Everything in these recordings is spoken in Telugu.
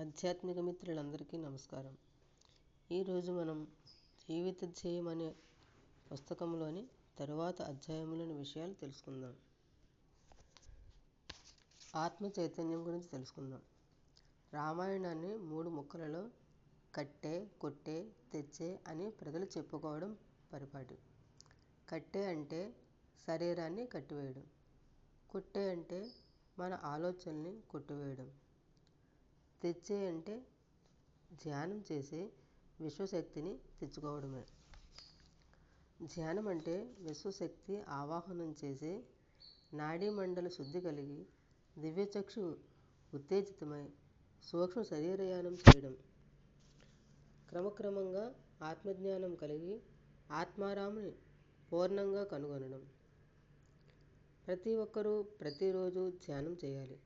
ఆధ్యాత్మిక మిత్రులందరికీ నమస్కారం. ఈరోజు మనం జీవిత ధ్యేయం అనే పుస్తకంలోని తరువాత అధ్యాయంలోని విషయాలు తెలుసుకుందాం. ఆత్మ చైతన్యం గురించి తెలుసుకుందాం. రామాయణాన్ని మూడు ముక్కలలో కట్టే కొట్టే తెచ్చే అని ప్రజలు చెప్పుకోవడం పరిపాటి. కట్టే అంటే శరీరాన్ని కట్టివేయడం. కొట్టే అంటే మన ఆలోచనల్ని కొట్టివేయడం. తెచ్చే అంటే ధ్యానం చేసి విశ్వశక్తిని తెచ్చుకోవడమే. ధ్యానం అంటే విశ్వశక్తి ఆవాహనం చేసి నాడీ మండల శుద్ధి కలిగి దివ్యచక్షు ఉత్తేజితమై సూక్ష్మ శరీరయానం చేయడం. క్రమక్రమంగా ఆత్మజ్ఞానం కలిగి ఆత్మారాముని పూర్ణంగా కనుగొనడం. ప్రతి ఒక్కరూ ప్రతిరోజు ధ్యానం చేయాలి.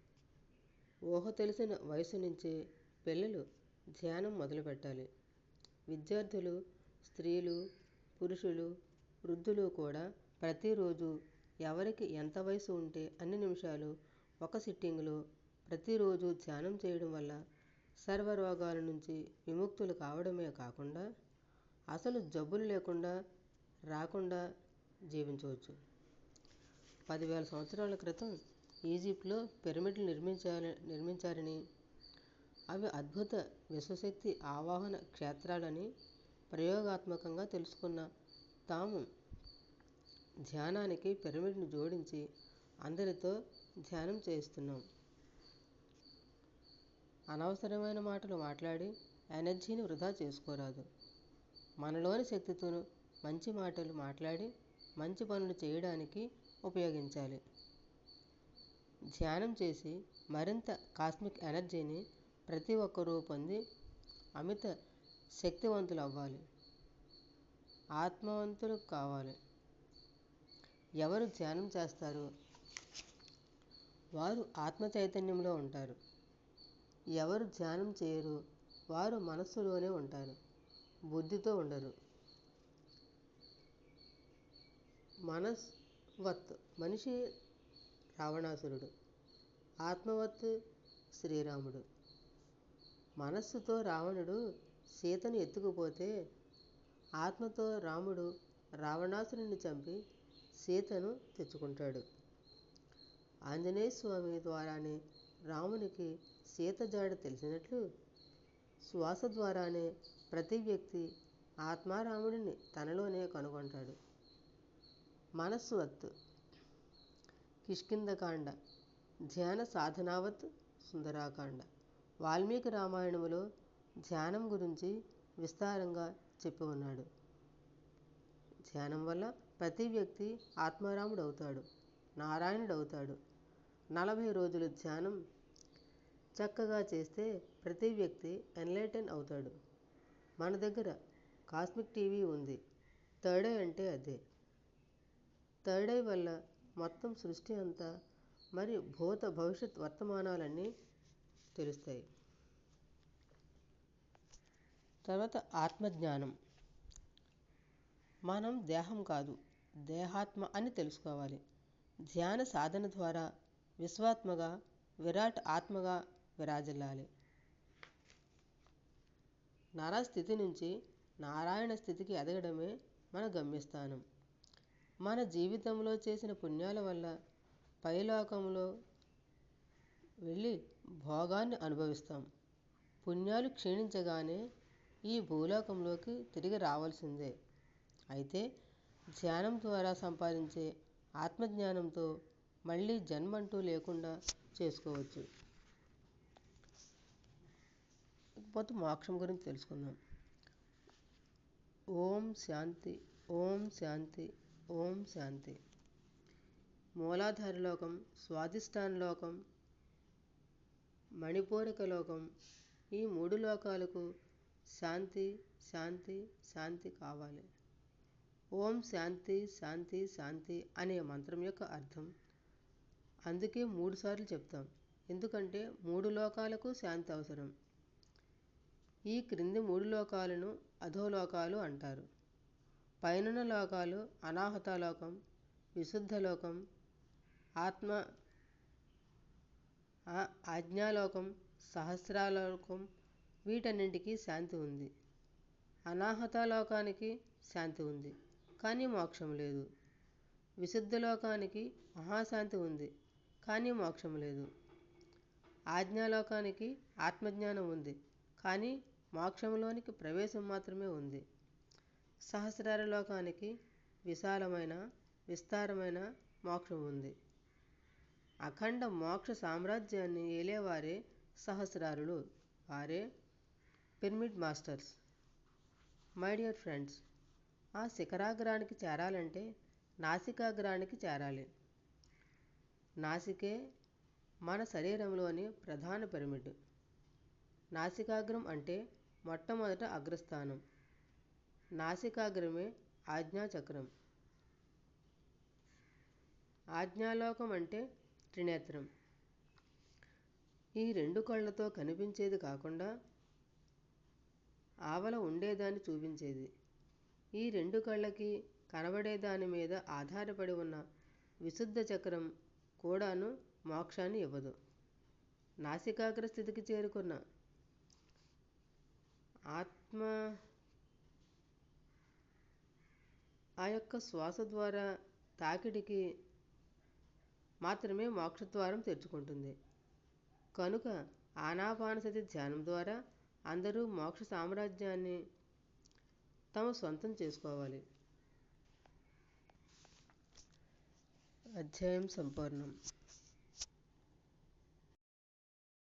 ఊహ తెలిసిన వయసు నుంచే పిల్లలు ధ్యానం మొదలుపెట్టాలి. విద్యార్థులు స్త్రీలు పురుషులు వృద్ధులు కూడా ప్రతిరోజు ఎవరికి ఎంత వయసు ఉంటే అన్ని నిమిషాలు ఒక సిట్టింగ్లో ప్రతిరోజు ధ్యానం చేయడం వల్ల సర్వ రోగాల నుంచి విముక్తులు కావడమే కాకుండా అసలు జబ్బులు లేకుండా రాకుండా జీవించవచ్చు. పదివేల సంవత్సరాల క్రితం ఈజిప్ట్లో పిరమిడ్లు నిర్మించాలి నిర్మించారని అవి అద్భుత విశ్వశక్తి ఆవాహన క్షేత్రాలని ప్రయోగాత్మకంగా తెలుసుకున్న తాము ధ్యానానికి పిరమిడ్ను జోడించి అందరితో ధ్యానం చేయిస్తున్నాం. అనవసరమైన మాటలు మాట్లాడి ఎనర్జీని వృధా చేసుకోరాదు. మనలోని శక్తితోనూ మంచి మాటలు మాట్లాడి మంచి పనులు చేయడానికి ఉపయోగించాలి. ధ్యానం చేసి మరింత కాస్మిక్ ఎనర్జీని ప్రతి ఒక్కరూ పొంది అమిత శక్తివంతులు అవ్వాలి. ఆత్మవంతులు కావాలి. ఎవరు ధ్యానం చేస్తారు? వారు ఆత్మ చైతన్యంలో ఉంటారు. ఎవరు ధ్యానం చేయరు? వారు మనస్సులోనే ఉంటారు. బుద్ధితో ఉండరు. మనస్వత్ మనిషి రావణాసురుడు. ఆత్మవత్ శ్రీరాముడు. మనస్సుతో రావణుడు సీతను ఎత్తుకుపోతే ఆత్మతో రాముడు రావణాసురుడిని చంపి సీతను తెచ్చుకుంటాడు. ఆంజనేయ స్వామి ద్వారానే రామునికి సీత జాడ తెలిసినట్లు శ్వాస ద్వారానే ప్రతి వ్యక్తి ఆత్మారాముడిని తనలోనే కనుగొంటాడు. మనస్సువత్ కిష్కిందకాండ ధ్యాన సాధనావత్ సుందరాకాండ. వాల్మీకి రామాయణములో ధ్యానం గురించి విస్తారంగా చెప్పి ఉన్నాడు ధ్యానం వల్ల ప్రతి వ్యక్తి ఆత్మారాముడు అవుతాడు నారాయణుడు అవుతాడు నలభై రోజులు ధ్యానం చక్కగా చేస్తే ప్రతి వ్యక్తి ఎన్లైటన్ అవుతాడు. మన దగ్గర కాస్మిక్ టీవీ ఉంది. థర్డ్ ఐ అంటే అదే. థర్డ్ ఐ వల్ల మొత్తం సృష్టి అంతా మరియు భూత భవిష్యత్ వర్తమానాలన్నీ తెలుస్తాయి. తర్వాత ఆత్మజ్ఞానం. మనం దేహం కాదు దేహాత్మ అని తెలుసుకోవాలి. ధ్యాన సాధన ద్వారా విశ్వాత్మగా విరాట్ ఆత్మగా విరాజిల్లాలి. నరస్థితి నుంచి నారాయణ స్థితికి ఎదగడమే మన గమ్యస్థానం. మన జీవితంలో చేసిన పుణ్యాల వల్ల పైలోకంలో వెళ్ళి భోగాన్ని అనుభవిస్తాం. పుణ్యాలు క్షీణించగానే ఈ భూలోకంలోకి తిరిగి రావాల్సిందే. అయితే ధ్యానం ద్వారా సంపాదించే ఆత్మజ్ఞానంతో మళ్ళీ జన్మంటూ లేకుండా చేసుకోవచ్చు. ఇకపోతే మోక్షం గురించి తెలుసుకుందాం. ఓం శాంతి ఓం శాంతి. ఓం శాంతి. మూలాధార లోకం స్వాధిష్టాన లోకం మణిపూరక లోకం ఈ మూడు లోకాలకు శాంతి శాంతి శాంతి కావాలి. ఓం శాంతి శాంతి శాంతి అనే మంత్రం యొక్క అర్థం. అందుకే మూడుసార్లు చెప్తాం. ఎందుకంటే మూడు లోకాలకు శాంతి అవసరం. ఈ క్రింది మూడు లోకాలను అధోలోకాలు అంటారు. పైనున్న లోకాలు అనాహత లోకం విశుద్ధ లోకం ఆత్మ ఆజ్ఞాలోకం సహస్రాలోకం వీటన్నింటికీ శాంతి ఉంది. అనాహతలోకానికి శాంతి ఉంది కానీ మోక్షం లేదు. విశుద్ధ లోకానికి మహాశాంతి ఉంది కానీ మోక్షం లేదు. ఆజ్ఞాలోకానికి ఆత్మజ్ఞానం ఉంది కానీ మోక్షంలోనికి ప్రవేశం మాత్రమే ఉంది. సహస్రార లోకానికి విశాలమైన విస్తారమైన మోక్షం ఉంది. అఖండ మోక్ష సామ్రాజ్యాన్ని ఏలేవారే సహస్రారులు. వారే pyramid masters. My dear friends ఆ శిఖరాగ్రానికి చేరాలంటే నాసికాగ్రానికి చేరాలి. నాసికే మన శరీరంలోని ప్రధాన పిరమిడ్. నాసికాగ్రం అంటే మొట్టమొదట అగ్రస్థానం. నాసికాగ్రమే ఆజ్ఞాచక్రం. ఆజ్ఞాలోకం అంటే త్రినేత్రం. ఈ రెండు కళ్ళతో కనిపించేది కాకుండా ఆవల ఉండేదాన్ని చూపించేది. ఈ రెండు కళ్ళకి కనబడే దాని మీద ఆధారపడి ఉన్న విశుద్ధ చక్రం కూడాను మోక్షాన్ని ఇవ్వదు. నాసికాగ్ర స్థితికి చేరుకున్న ఆత్మ ఆ యొక్క శ్వాస ద్వారా తాకిడికి మాత్రమే మోక్షద్వారం తెరుచుకుంటుంది. కనుక ఆనాపానసతి ధ్యానం ద్వారా అందరూ మోక్ష సామ్రాజ్యాన్ని తమ సొంతం చేసుకోవాలి. అధ్యాయం సంపూర్ణం.